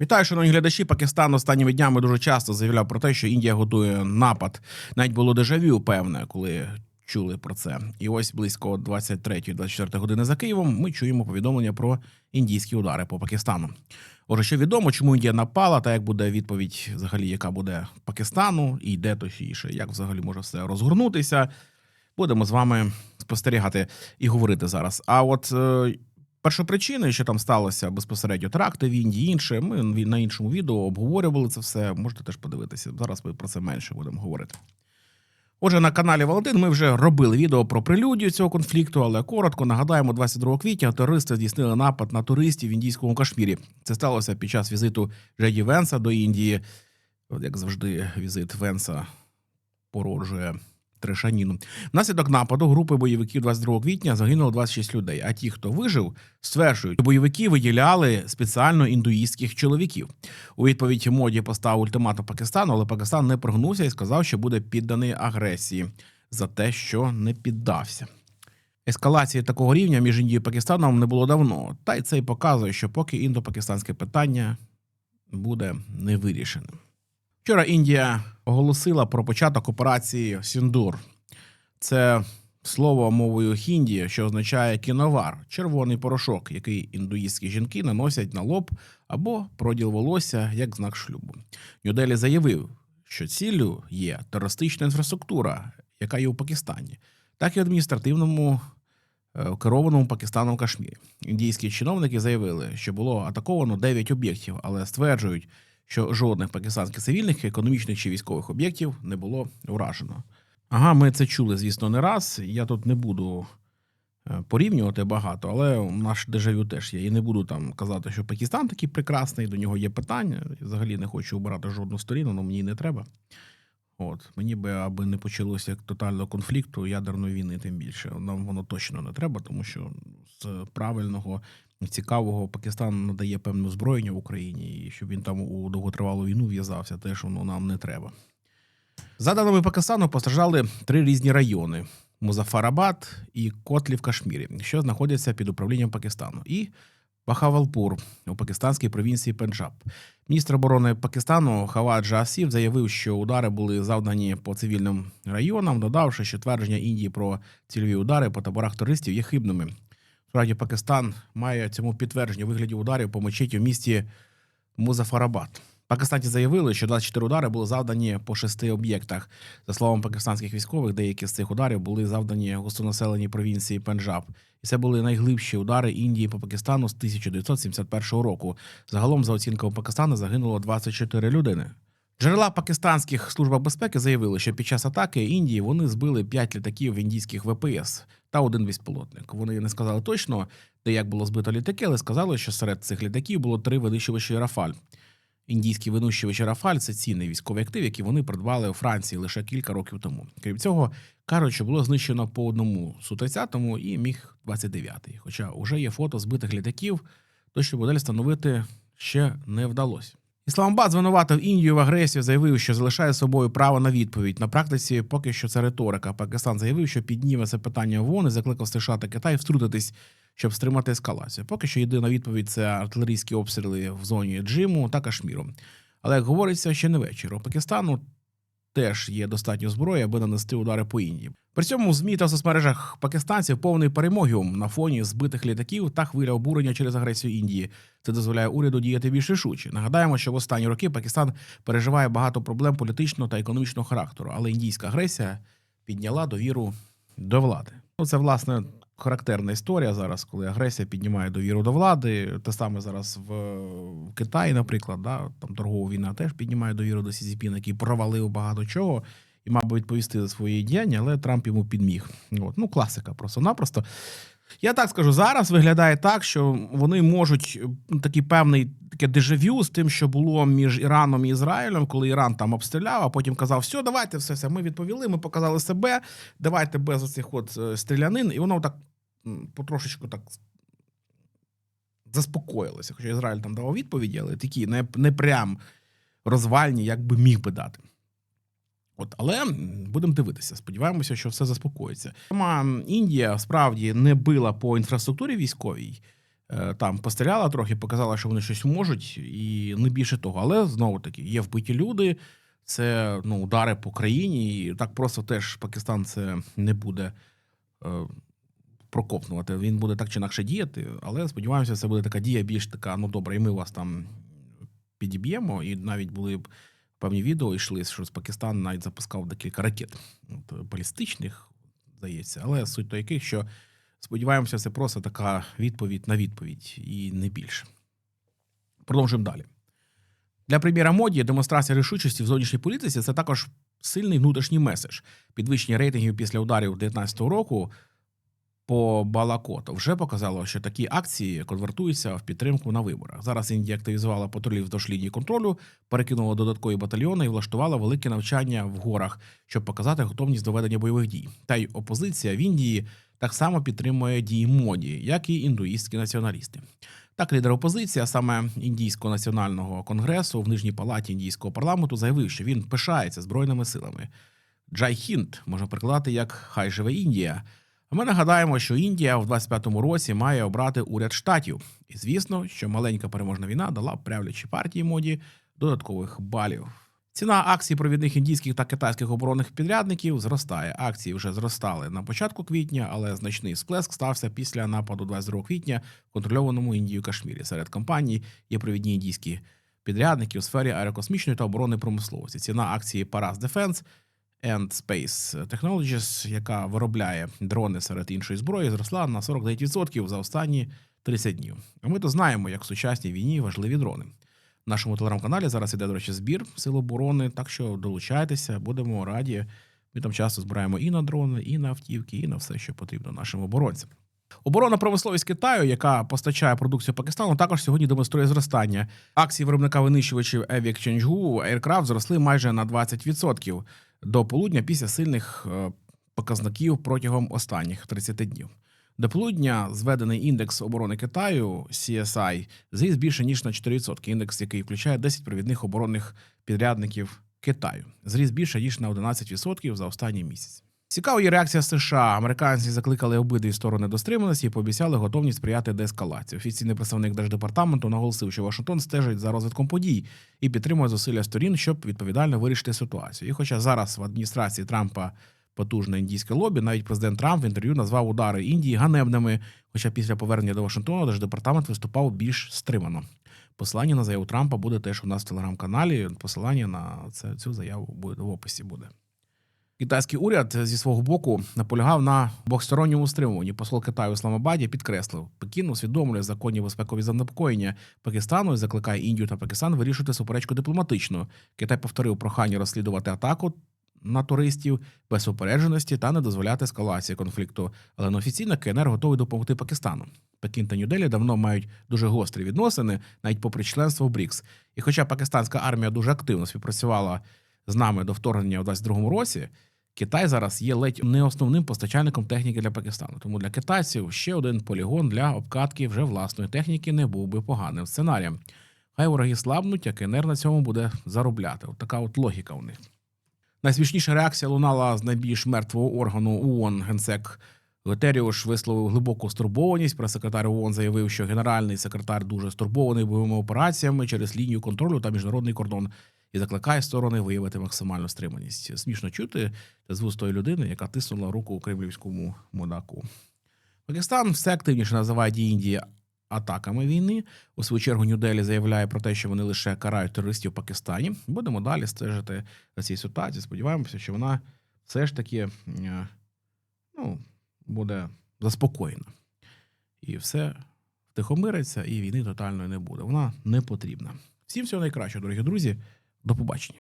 Вітаю, шановні глядачі. Пакистан останніми днями дуже часто заявляв про те, що Індія готує напад. Навіть було дежавю, певне, коли чули про це. І ось близько 23-24 години за Києвом ми чуємо повідомлення про індійські удари по Пакистану. Отже, що відомо, чому Індія напала, та як буде відповідь, взагалі, яка буде Пакистану, і де точніше, як взагалі може все розгорнутися. Будемо з вами спостерігати і говорити зараз. А от першопричини, що там сталося безпосередньо теракти в Індії, інше, ми на іншому відео обговорювали це все. Можете теж подивитися. Зараз ми про це менше будемо говорити. Отже, на каналі Валентин ми вже робили відео про прелюдію цього конфлікту, але коротко нагадаємо, 22 квітня терористи здійснили напад на туристів в індійському Кашмірі. Це сталося під час візиту Джеді Венса до Індії. Як завжди, візит Венса породжує трешаніну. Внаслідок нападу групи бойовиків 22 квітня загинуло 26 людей. А ті, хто вижив, стверджують, бойовики виділяли спеціально індуїстських чоловіків. У відповідь моді поставив ультиматум Пакистану, але Пакистан не прогнувся і сказав, що буде підданий агресії за те, що не піддався. Ескалації такого рівня між Індією і Пакистаном не було давно, та й це й показує, що поки індо-пакистанське питання буде не вирішеним. Вчора Індія оголосила про початок операції Сіндур. Це слово мовою хінді, що означає кіновар, червоний порошок, який індуїстські жінки наносять на лоб або проділ волосся як знак шлюбу. Нью-Делі заявив, що ціллю є терористична інфраструктура, яка є у Пакистані, так і адміністративному е, керованому Пакистаном Кашмірі. Індійські чиновники заявили, що було атаковано 9 об'єктів, але стверджують, що жодних пакистанських цивільних, економічних чи військових об'єктів не було вражено. Ага, ми це чули, звісно, не раз. Я тут не буду е, порівнювати багато, але наш дежавю теж є. І не буду там казати, що Пакистан такий прекрасний, до нього є питання. Взагалі не хочу обирати жодну сторіну, але мені не треба. От мені би аби не почалося як тотального конфлікту, ядерної війни, тим більше. Нам воно точно не треба, тому що з правильного, цікавого Пакистан надає певне озброєння в Україні, і щоб він там у довготривалу війну в'язався, теж воно нам не треба. За даними Пакистану, постраждали три різні райони: Музафарабад і Котлі в Кашмірі, що знаходяться під управлінням Пакистану, і Бахавалпур у пакистанській провінції Пенджаб. Міністр оборони Пакистану Хаваджа Асів заявив, що удари були завдані по цивільним районам, додавши, що твердження Індії про цільові удари по таборах туристів є хибними. Справді, Пакистан має цьому підтвердження у вигляді ударів по мечеті в місті Музафарабад. Пакистанці заявили, що 24 удари були завдані по шести об'єктах. За словами пакистанських військових, деякі з цих ударів були завдані густонаселеній провінції Пенджаб. І це були найглибші удари Індії по Пакистану з 1971 року. Загалом, за оцінками Пакистану, загинуло 24 людини. Джерела пакистанських служб безпеки заявили, що під час атаки Індії вони збили 5 літаків індійських ВПС та один безпілотник. Вони не сказали точно, де як було збито літаки, але сказали, що серед цих літаків було три винищувачі Рафаль. Індійські винищувачі Рафаль це цінний військовий актив, який вони придбали у Франції лише кілька років тому. Крім цього, кажуть, що було знищено по одному Су-30 і міг 29 Хоча вже є фото збитих літаків, точну модель встановити ще не вдалося. Ісламабад звинуватив Індію в агресію, заявив, що залишає собою право на відповідь. На практиці поки що це риторика. Пакистан заявив, що підніме це питання ООН і закликав США та Китай втрутитись, щоб стримати ескалацію. Поки що єдина відповідь це артилерійські обстріли в зоні Джиму та Кашміру. Але як говориться, ще не вечір. У Пакистану теж є достатньо зброї, аби нанести удари по Індії. При цьому в ЗМІ та в соцмережах пакистанців повний перемогіум на фоні збитих літаків та хвиля обурення через агресію Індії. Це дозволяє уряду діяти більш рішуче. Нагадаємо, що в останні роки Пакистан переживає багато проблем політичного та економічного характеру, але індійська агресія підняла довіру до влади. Ну, це власне характерна історія зараз, коли агресія піднімає довіру до влади. Те саме зараз в Китаї, наприклад, да, там торгова війна теж піднімає довіру до Сізіпіна, який провалив багато чого і би відповісти за свої діяння, але Трамп йому підміг. От. Ну, класика просто-напросто. Я так скажу, зараз виглядає так, що вони можуть такий певний таке дежавю з тим, що було між Іраном і Ізраїлем, коли Іран там обстріляв, а потім казав: все, давайте все, все, ми відповіли, ми показали себе, давайте без оцих от е, стрілянин, і воно так потрошечку так заспокоїлося. Хоча Ізраїль там давав відповіді, але такі не, не прям розвальні, як би міг би дати. От, але будемо дивитися. Сподіваємося, що все заспокоїться. Сама Індія справді не била по інфраструктурі військовій. е, там постріляла трохи, показала, що вони щось можуть, і не більше того. Але знову таки є вбиті люди, це ну, удари по країні, і так просто теж Пакистан це не буде. Прокопнувати, він буде так чи інакше діяти, але сподіваємося, це буде така дія більш така, ну добре, і ми вас там підіб'ємо. І навіть були б певні відео йшли, що з Пакистан навіть запускав декілька ракет от, балістичних, здається, але суть то яких, що сподіваємося, це просто така відповідь на відповідь і не більше. Продовжуємо далі. Для прем'єра моді демонстрація рішучості в зовнішній політиці це також сильний внутрішній меседж. Підвищення рейтингів після ударів 2019 року по Балакото вже показало, що такі акції конвертуються в підтримку на виборах. Зараз Індія активізувала патрулів вздовж лінії контролю, перекинула додаткові батальйони і влаштувала велике навчання в горах, щоб показати готовність до ведення бойових дій. Та й опозиція в Індії так само підтримує дії моді, як і індуїстські націоналісти. Так, лідер опозиції, а саме індійського національного конгресу в нижній палаті індійського парламенту, заявив, що він пишається збройними силами. Джай Хінд можна перекладати як Хай живе Індія. Ми нагадаємо, що Індія в 25-му році має обрати уряд штатів. І звісно, що маленька переможна війна дала правлячій партії моді додаткових балів. Ціна акцій провідних індійських та китайських оборонних підрядників зростає. Акції вже зростали на початку квітня, але значний сплеск стався після нападу 22 квітня в контрольованому Індією Кашмірі. Серед компаній є провідні індійські підрядники у сфері аерокосмічної та оборонної промисловості. Ціна акції Paras Defense and Space Technologies, яка виробляє дрони серед іншої зброї, зросла на 49% за останні 30 днів. А ми то знаємо, як в сучасній війні важливі дрони. В нашому телеграм-каналі зараз іде, до речі, збір Сил оборони, так що долучайтеся, будемо раді. Ми там часто збираємо і на дрони, і на автівки, і на все, що потрібно нашим оборонцям. Оборонна промисловість Китаю, яка постачає продукцію Пакистану, також сьогодні демонструє зростання. Акції виробника винищувачів Avic Changhu Aircraft зросли майже на 20% до полудня після сильних е, показників протягом останніх 30 днів. До полудня зведений індекс оборони Китаю CSI зріс більше ніж на 4%. Індекс, який включає 10 провідних оборонних підрядників Китаю, зріс більше ніж на 11% за останній місяць. Цікава є реакція США. Американці закликали обидві сторони до стриманості і пообіцяли готовність сприяти деескалації. Офіційний представник держдепартаменту наголосив, що Вашингтон стежить за розвитком подій і підтримує зусилля сторін, щоб відповідально вирішити ситуацію. І хоча зараз в адміністрації Трампа потужне індійське лобі, навіть президент Трамп в інтерв'ю назвав удари Індії ганебними. Хоча після повернення до Вашингтона держдепартамент виступав більш стримано. Посилання на заяву Трампа буде теж у нас в телеграм-каналі. Посилання на це, цю заяву буде в описі буде. Китайський уряд зі свого боку наполягав на двосторонньому стримуванні. Посол Китаю в Ісламабаді підкреслив, Пекін усвідомлює законні безпекові занепокоєння Пакистану і закликає Індію та Пакистан вирішити суперечку дипломатично. Китай повторив прохання розслідувати атаку на туристів без упередженості та не дозволяти ескалації конфлікту. Але неофіційно КНР готовий допомогти Пакистану. Пекін та Нью-Делі давно мають дуже гострі відносини, навіть попри членство в БРІКС. І хоча пакистанська армія дуже активно співпрацювала з нами до вторгнення у 22-му році. Китай зараз є ледь не основним постачальником техніки для Пакистану. Тому для китайців ще один полігон для обкатки вже власної техніки не був би поганим сценарієм. Хай вороги слабнуть, а КНР на цьому буде заробляти. От така от логіка у них. Найсмішніша реакція лунала з найбільш мертвого органу ООН генсек Летеріуш висловив глибоку стурбованість. Прес-секретар ООН заявив, що генеральний секретар дуже стурбований бойовими операціями через лінію контролю та міжнародний кордон і закликає сторони виявити максимальну стриманість. Смішно чути це з вуст тої людини, яка тиснула руку кремлівському модаку. Пакистан все активніше називає дії Індії атаками війни. У свою чергу Нью-Делі заявляє про те, що вони лише карають терористів в Пакистані. Будемо далі стежити за цією ситуацією. Сподіваємося, що вона все ж таки е, ну, буде заспокоєна. І все втихомириться, і війни тотальної не буде. Вона не потрібна. Всім всього найкращого, дорогі друзі. До побачення.